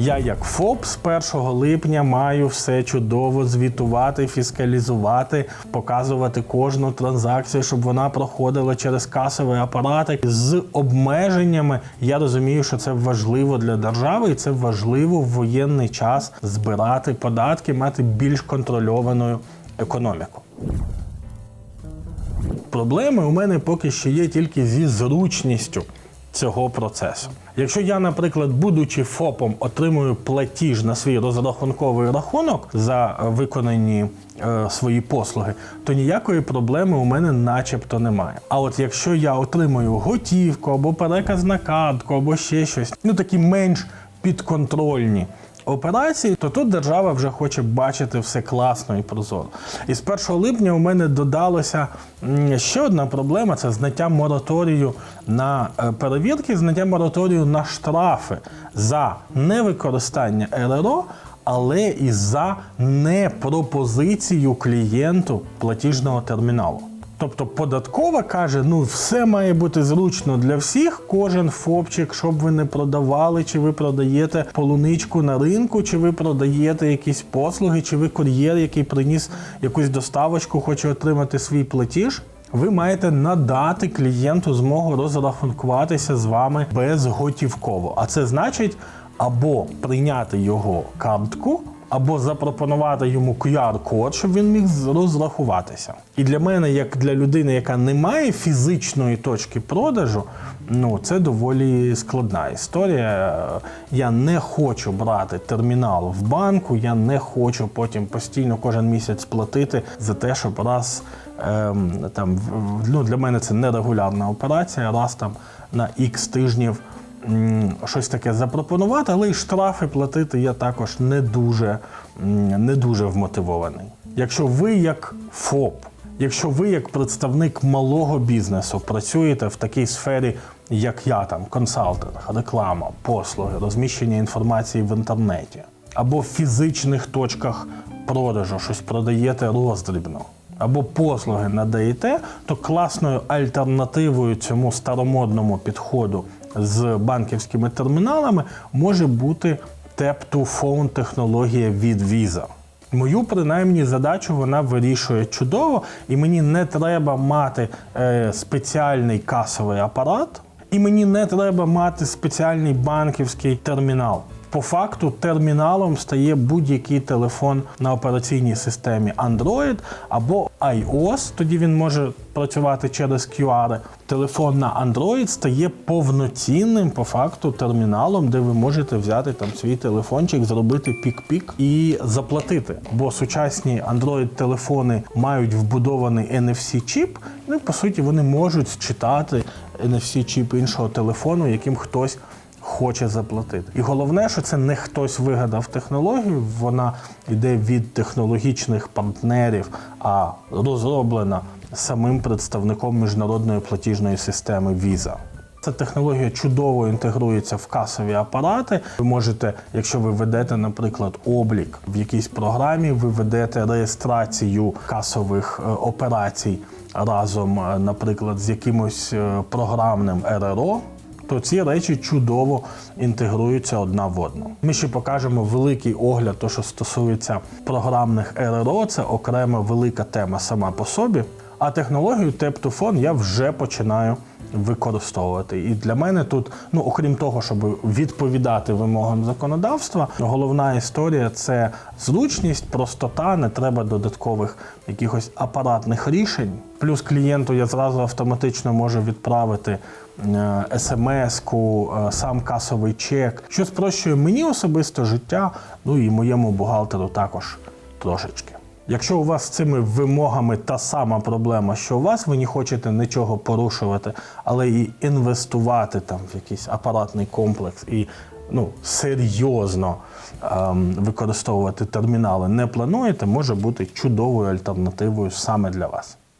Я, як ФОП, з 1 липня маю все чудово звітувати, фіскалізувати, показувати кожну транзакцію, щоб вона проходила через касовий апарат. З обмеженнями я розумію, що це важливо для держави, і це важливо в воєнний час збирати податки, мати більш контрольовану економіку. Проблеми у мене поки що є тільки зі зручністю цього процесу. Якщо я, наприклад, будучи ФОПом, отримую платіж на свій розрахунковий рахунок за е, виконані е, свої послуги, то ніякої проблеми у мене начебто немає. А от якщо я отримую готівку або переказ на картку, або ще щось, ну такі менш підконтрольні операції, то тут держава вже хоче бачити все класно і прозоро. І з 1 липня у мене додалося ще одна проблема: це зняття мораторію на е, перевірки, зняття мораторію на штрафи за невикористання РРО. Але і за непропозицію клієнту платіжного терміналу. Тобто податкова каже, ну все має бути зручно для всіх. Кожен фопчик, щоб ви не продавали, чи ви продаєте полуничку на ринку, чи ви продаєте якісь послуги, чи ви кур'єр, який приніс якусь доставочку, хоче отримати свій платіж. Ви маєте надати клієнту змогу розрахункуватися з вами безготівково. А це значить або прийняти його картку або запропонувати йому QR-код, щоб він міг розрахуватися. І для мене, як для людини, яка не має фізичної точки продажу, ну це доволі складна історія. Я не хочу брати термінал в банку, я не хочу потім постійно кожен місяць платити за те, щоб раз ем, там ну, для мене це нерегулярна операція, раз там на X тижнів щось таке запропонувати, але й штрафи платити я також не дуже, не дуже вмотивований. Якщо ви як ФОП, якщо ви як представник малого бізнесу працюєте в такій сфері, як я, там консалтинг, реклама, послуги, розміщення інформації в інтернеті, або в фізичних точках продажу щось продаєте роздрібно або послуги надаєте, то класною альтернативою цьому старомодному підходу з банківськими терміналами може бути Tap-to-Phone технологія від Visa. Мою принаймні задачу вона вирішує чудово, і мені не треба мати е, спеціальний касовий апарат, і мені не треба мати спеціальний банківський термінал. По факту терміналом стає будь-який телефон на операційній системі Android або iOS, тоді він може працювати через QR. Телефон на Android стає повноцінним по факту терміналом, де ви можете взяти там свій телефончик, зробити пік-пік і заплатити. Бо сучасні Android-телефони мають вбудований NFC-чіп, ну по суті вони можуть читати NFC-чіп іншого телефону, яким хтось хоче заплатити. І головне, що це не хтось вигадав технологію, вона йде від технологічних партнерів, а розроблена самим представником міжнародної платіжної системи Visa. Ця технологія чудово інтегрується в касові апарати. Ви можете, якщо ви ведете, наприклад, облік в якійсь програмі, ви ведете реєстрацію касових е, операцій разом, е, наприклад, з якимось е, програмним РРО, то ці речі чудово інтегруються одна в одну. Ми ще покажемо великий огляд, то що стосується програмних РРО, це окрема велика тема сама по собі. А технологію Tap2Phone я вже починаю використовувати. І для мене тут, ну окрім того, щоб відповідати вимогам законодавства, головна історія це зручність, простота, не треба додаткових якихось апаратних рішень. Плюс клієнту я зразу автоматично можу відправити е, смс-ку, е, сам касовий чек, що спрощує мені особисто життя, ну і моєму бухгалтеру також трошечки. Якщо у вас з цими вимогами та сама проблема, що у вас, ви не хочете нічого порушувати, але і інвестувати там в якийсь апаратний комплекс і ну, серйозно ем, використовувати термінали не плануєте, може бути чудовою альтернативою саме для вас.